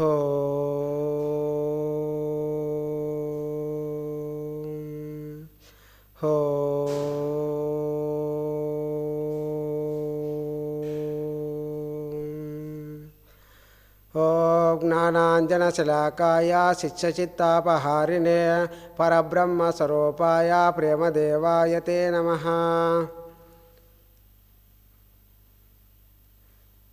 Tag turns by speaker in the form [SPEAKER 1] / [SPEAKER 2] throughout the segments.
[SPEAKER 1] हो home. ॐ ज्ञानाञ्जनशलाकाय शिक्षचित्तापहारिणे परब्रह्मस्वरूपाय प्रेमदेवाय ते नमः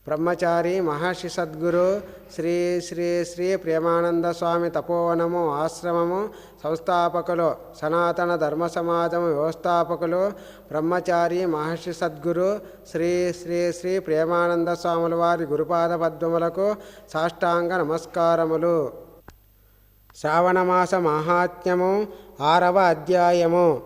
[SPEAKER 1] బ్రహ్మచారి మహర్షి సద్గురు శ్రీ శ్రీ శ్రీ ప్రేమానంద స్వామి తపోవనము ఆశ్రమము సంస్థాపకులు సనాతన ధర్మ సమాజము వ్యవస్థాపకులు బ్రహ్మచారి మహర్షి సద్గురు శ్రీ శ్రీ శ్రీ ప్రేమానంద స్వాముల వారి గురుపాద పద్మములకు సాష్టాంగ నమస్కారములు. శ్రావణమాస మాహాత్మ్యము ఆరవ అధ్యాయము.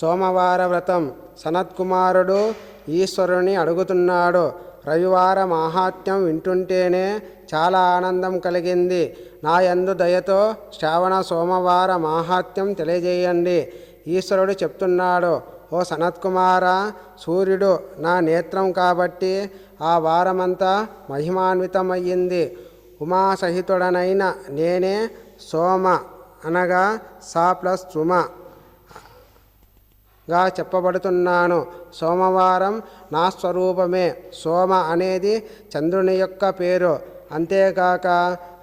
[SPEAKER 1] సోమవార వ్రతం. సనత్కుమారుడు ఈశ్వరుని అడుగుతున్నాడు. రవివార మాహాత్మ్యం వింటుంటేనే చాలా ఆనందం కలిగింది. నా యందు దయతో శ్రావణ సోమవార మాహాత్మ్యం తెలియజేయండి. ఈశ్వరుడు చెప్తున్నాడు ఓ సనత్కుమార సూర్యుడు నా నేత్రం కాబట్టి ఆ వారమంతా మహిమాన్వితమయ్యింది. ఉమాసహితుడనైన నేనే సోమ అనగా సా ప్లస్ సుమ. గా చెప్పబడుతున్నాను. సోమవారం నా స్వరూపమే. సోమ అనేది చంద్రుని యొక్క పేరు. అంతేకాక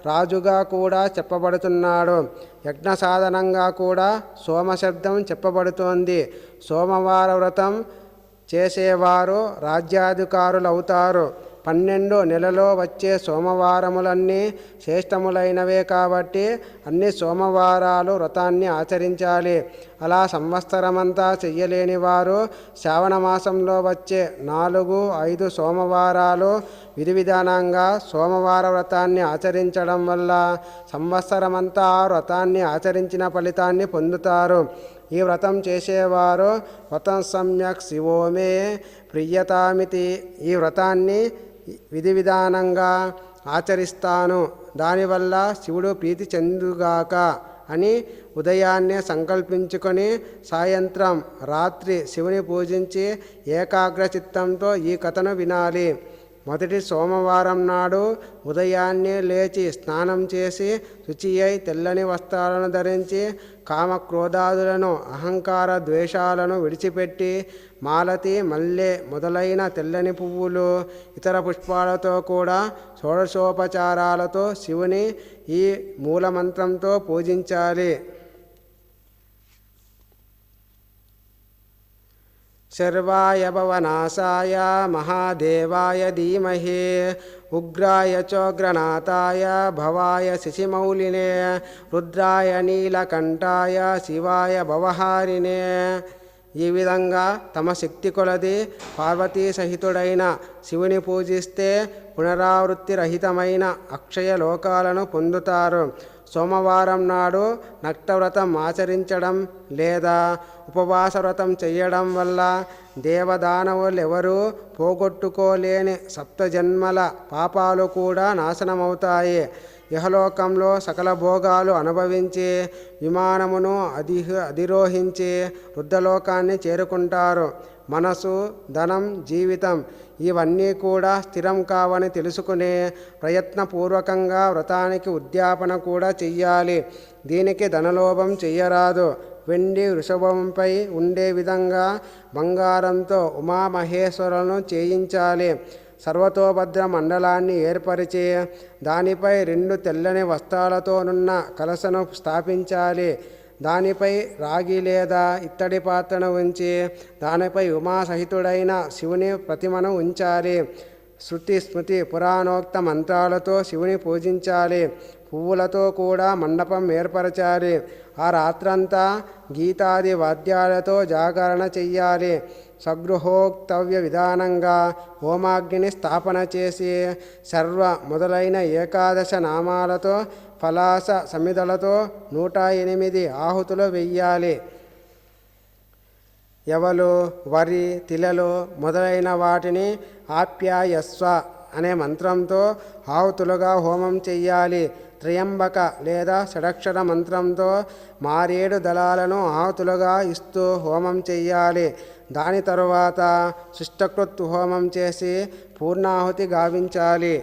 [SPEAKER 1] రాజుగా కూడా చెప్పబడుతున్నాడు. యజ్ఞ సాధనంగా కూడా సోమ శబ్దం చెప్పబడుతోంది. సోమవార వ్రతం చేసేవారు రాజ్యాధికారులు అవుతారు పన్నెండు నెలలో వచ్చే సోమవారములన్నీ శ్రేష్టములైనవే కాబట్టి అన్ని సోమవారాలు వ్రతాన్ని ఆచరించాలి. అలా సంవత్సరమంతా చెయ్యలేని వారు శ్రావణ మాసంలో వచ్చే నాలుగు ఐదు సోమవారాలు విధి విధానంగా సోమవార వ్రతాన్ని ఆచరించడం వల్ల సంవత్సరమంతా ఆ వ్రతాన్ని ఆచరించిన ఫలితాన్ని పొందుతారు. ఈ వ్రతం చేసేవారు వ్రతం సమ్యక్ శివోమే ప్రియతామితి. ఈ వ్రతాన్ని విధి విధానంగా ఆచరిస్తాను. దానివల్ల శివుడు ప్రీతి చెందుగాక అని ఉదయాన్నే సంకల్పించుకొని సాయంత్రం రాత్రి శివుని పూజించి ఏకాగ్ర చిత్తంతో ఈ కథను వినాలి. మొదటి సోమవారం నాడు ఉదయాన్నే లేచి స్నానం చేసి శుచి అయి తెల్లని వస్త్రాలను ధరించి కామక్రోధాదులను అహంకార ద్వేషాలను విడిచిపెట్టి మాలతి మల్లె మొదలైన తెల్లని పువ్వులు ఇతర పుష్పాలతో కూడా షోడశోపచారాలతో శివుని ఈ మూలమంత్రంతో పూజించాలి. శర్వాయ భవనాశాయ మహాదేవాయ ధీమహి ఉగ్రాయ చోగ్రనాథాయ భవాయ శిశిమౌలినే రుద్రాయ నీలకంఠాయ శివాయ భవహారినే. ఈ విధంగా తమ శక్తి కొలది పార్వతీ సహితుడైన శివుని పూజిస్తే పునరావృత్తి రహితమైన అక్షయ లోకాలను పొందుతారు. సోమవారం నాడు నక్తవ్రతం ఆచరించడం లేదా ఉపవాస వ్రతం చేయడం వల్ల దేవదానవులెవరూ పోగొట్టుకోలేని సప్తజన్మల పాపాలు కూడా నాశనమవుతాయి. ఇహలోకంలో సకల భోగాలు అనుభవించి విమానమును అధి అధిరోహించి వృద్ధలోకాన్ని చేరుకుంటారు. మనసు ధనం జీవితం ఇవన్నీ కూడా స్థిరం కావని తెలుసుకుని ప్రయత్నపూర్వకంగా వ్రతానికి ఉద్యాపన కూడా చెయ్యాలి. దీనికి ధనలోభం చెయ్యరాదు. వెండి వృషభంపై ఉండే విధంగా బంగారంతో ఉమామహేశ్వరులను చేయించాలి. సర్వతోభద్ర మండలాన్ని ఏర్పరిచి దానిపై రెండు తెల్లని వస్త్రాలతోనున్న కలసను స్థాపించాలి. దానిపై రాగి లేదా ఇత్తడి పాత్రను ఉంచి దానిపై ఉమాసహితుడైన శివుని ప్రతిమను ఉంచాలి. శృతి స్మృతి పురాణోక్త మంత్రాలతో శివుని పూజించాలి. పువ్వులతో కూడా మండపం ఏర్పరచాలి. ఆ రాత్రంతా గీతాది వాద్యాలతో జాగరణ చెయ్యాలి. సగృహోక్తవ్య విధానంగా హోమాగ్నిని స్థాపన చేసి సర్వ మొదలైన ఏకాదశ నామాలతో ఫలాస సమిదలతో నూట ఎనిమిది ఆహుతులు వెయ్యాలి. ఎవలు వరి తిలలు మొదలైన వాటిని ఆప్యాయస్వ అనే మంత్రంతో ఆహుతులుగా హోమం చెయ్యాలి. త్రయంబక లేదా షడక్షర మంత్రంతో మారేడు దళాలను ఆతులుగా ఇస్తూ హోమం చెయ్యాలి. దాని తరువాత శిష్టకృత్ హోమం చేసి పూర్ణాహుతి గావించాలి.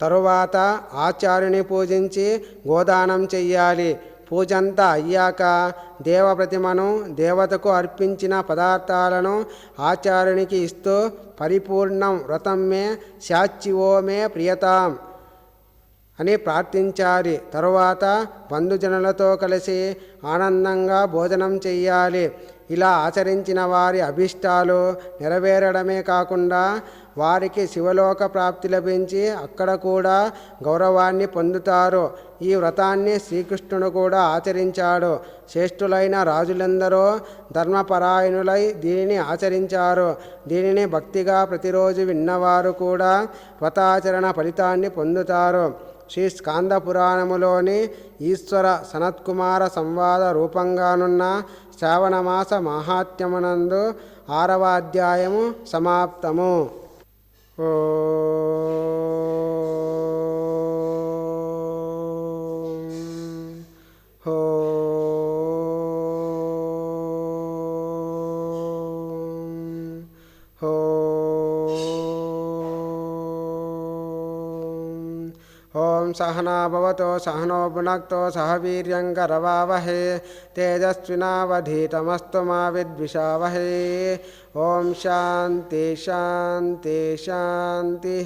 [SPEAKER 1] తరువాత ఆచార్యుని పూజించి గోదానం చెయ్యాలి. పూజంతా అయ్యాక దేవప్రతిమను దేవతకు అర్పించిన పదార్థాలను ఆచార్యునికి ఇస్తూ పరిపూర్ణం వ్రతం మే శాచ్యువో మే ప్రియతాం. అని ప్రార్థించాలి. తరువాత బంధుజనులతో కలిసి ఆనందంగా భోజనం చెయ్యాలి. ఇలా ఆచరించిన వారి అభిష్టాలు నెరవేరడమే కాకుండా వారికి శివలోక ప్రాప్తి లభించి అక్కడ కూడా గౌరవాన్ని పొందుతారు. ఈ వ్రతాన్ని శ్రీకృష్ణుడు కూడా ఆచరించాడు. శ్రేష్ఠులైన రాజులందరూ ధర్మపరాయణులై దీనిని ఆచరించారు. దీనిని భక్తిగా ప్రతిరోజు విన్నవారు కూడా వ్రతాచరణ ఫలితాన్ని పొందుతారు. శ్రీ స్కాంద పురాణములోని ఈశ్వర సనత్కుమార సంవాద రూపంగానున్న శ్రావణమాస మాహాత్మ్యమునందు ఆరవ అధ్యాయము సమాప్తము. ఓ ఓం సహనా భవతో సహనో భునక్తో సహ వీర్యంకరవావహే తేజస్వినావధీతమస్తు మా విద్విషావహే ఓం శాంతి శాంతి శాంతి